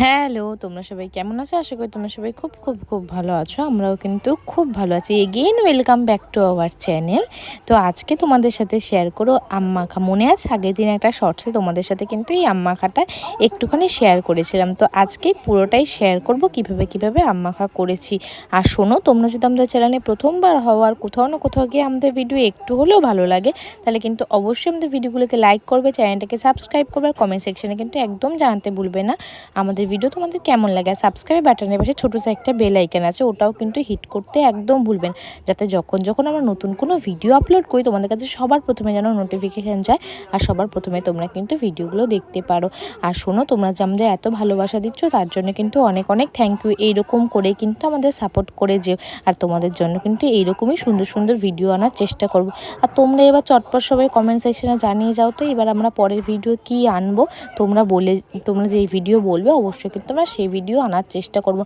Hello, তোমরা সবাই কেমন আছো? আশা করি তোমরা সবাই খুব খুব খুব ভালো আছো। আমরাও কিন্তু খুব ভালো আছি। Again welcome back to our channel তো আজকে তোমাদের সাথে শেয়ার করো আম্মাখা মনে আছে আগের দিন একটা শর্টসে তোমাদের সাথে কিন্তু এই আম্মাখাটা একটুখানি শেয়ার করেছিলাম। তো আজকে পুরোটাই শেয়ার করব কীভাবে কীভাবে আম্মাখা করেছি। আর শোনো, তোমরা যদি আমাদের চ্যানেলে প্রথমবার হওয়ার কোথাও না কোথাও গিয়ে আমাদের ভিডিও একটু হলেও ভালো লাগে, তাহলে কিন্তু অবশ্যই আমাদের ভিডিওগুলোকে লাইক করবে চ্যানেলটাকে সাবস্ক্রাইব করবে, আর কমেন্ট সেকশানে কিন্তু একদম জানাতে ভুলবে না। আমাদের ভিডিও তোমাদের কেমন লাগে? সাবস্ক্রাইব বাটনের পাশে ছোটো সে একটা বেল আইকন আছে, ওটাও কিন্তু হিট করতে একদম ভুলবেন। যাতে যখন যখন আমরা নতুন কোনো ভিডিও আপলোড করি, তোমাদের কাছে সবার প্রথমে যেন নোটিফিকেশান যায়, আর সবার প্রথমে তোমরা কিন্তু ভিডিওগুলো দেখতে পারো। আর শোনো, তোমরা যে আমাদের এত ভালোবাসা দিচ্ছ, তার জন্য কিন্তু অনেক অনেক থ্যাংক ইউ এইরকম করে কিন্তু আমাদের সাপোর্ট করে যেও। আর তোমাদের জন্য কিন্তু এইরকমই সুন্দর সুন্দর ভিডিও আনার চেষ্টা করব। আর তোমরা এবার চটপট সবাই কমেন্ট সেকশনে জানিয়ে যাও তো, এবার আমরা পরের ভিডিও কি আনব? তোমরা বলে, তোমরা যে ভিডিও বলবে, অবশ্যই কিন্তু আমরা সেই ভিডিও আনার চেষ্টা করব।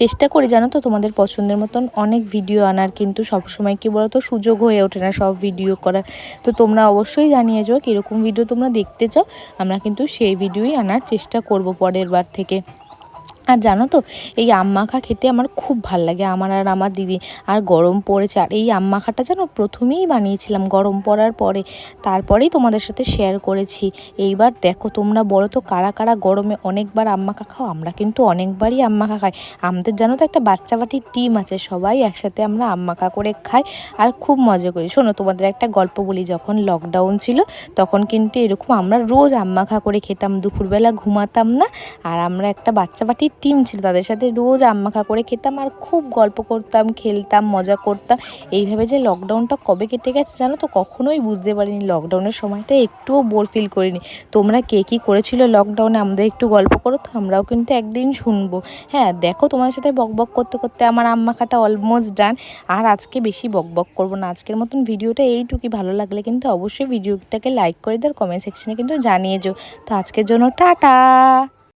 চেষ্টা করি জানো তো তোমাদের পছন্দের মতন অনেক ভিডিও আনার, কিন্তু সবসময় কী বলো তো সুযোগ হয়ে ওঠে না সব ভিডিও করার। তো তোমরা অবশ্যই জানিয়ে যাও কীরকম ভিডিও তোমরা দেখতে চাও, আমরা কিন্তু সেই ভিডিওই আনার চেষ্টা করব পরের বার থেকে। আর জানো তো, এই আম মাখা খেতে আমার খুব ভালো লাগে, আমার আর আমার দিদি। আর গরম পড়েছে, আর এই আম মাখাটা যেন প্রথমেই বানিয়েছিলাম গরম পড়ার পরে। তারপরেই তোমাদের সাথে শেয়ার করেছি। এইবার দেখো তোমরা বলো তো, কারা কারা গরমে অনেকবার আম মাখা খাও? আমরা কিন্তু অনেকবারই আম মাখা খাই। আমাদের জানো তো একটা বাচ্চা বাটির টিম আছে, সবাই একসাথে আমরা আম মাখা করে খাই আর খুব মজা করি। শোনো, তোমাদের একটা গল্প বলি, যখন লকডাউন ছিল, তখন কিন্তু এরকম আমরা রোজ আম মাখা করে খেতাম, দুপুরবেলা ঘুমাতাম না। আর আমরা একটা বাচ্চা বাটির টিম ছিল, তাদের সাথে রোজ আম্মাখা করে খেতাম আর খুব গল্প করতাম, খেলতাম, মজা করতাম। এইভাবে যে লকডাউনটা কবে কেটে গেছে জানো তো, কখনোই বুঝতে পারিনি। লকডাউনের সময়টা একটুও বোর ফিল করিনি। তোমরা কে কী করেছিল লকডাউনে আমাদের একটু গল্প করো তো, আমরাও কিন্তু একদিন শুনব। হ্যাঁ দেখো তোমাদের সাথে বক বক করতে করতে আমার আম্মাখাটা অলমোস্ট ডান আর আজকে বেশি বক বক করব না। আজকের মতন ভিডিওটা এইটুকুই। ভালো লাগলে কিন্তু অবশ্যই ভিডিওটাকে লাইক করে দেওয়ার কমেন্ট সেকশনে কিন্তু জানিয়ে যাও। তো আজকের জন্য টাটা!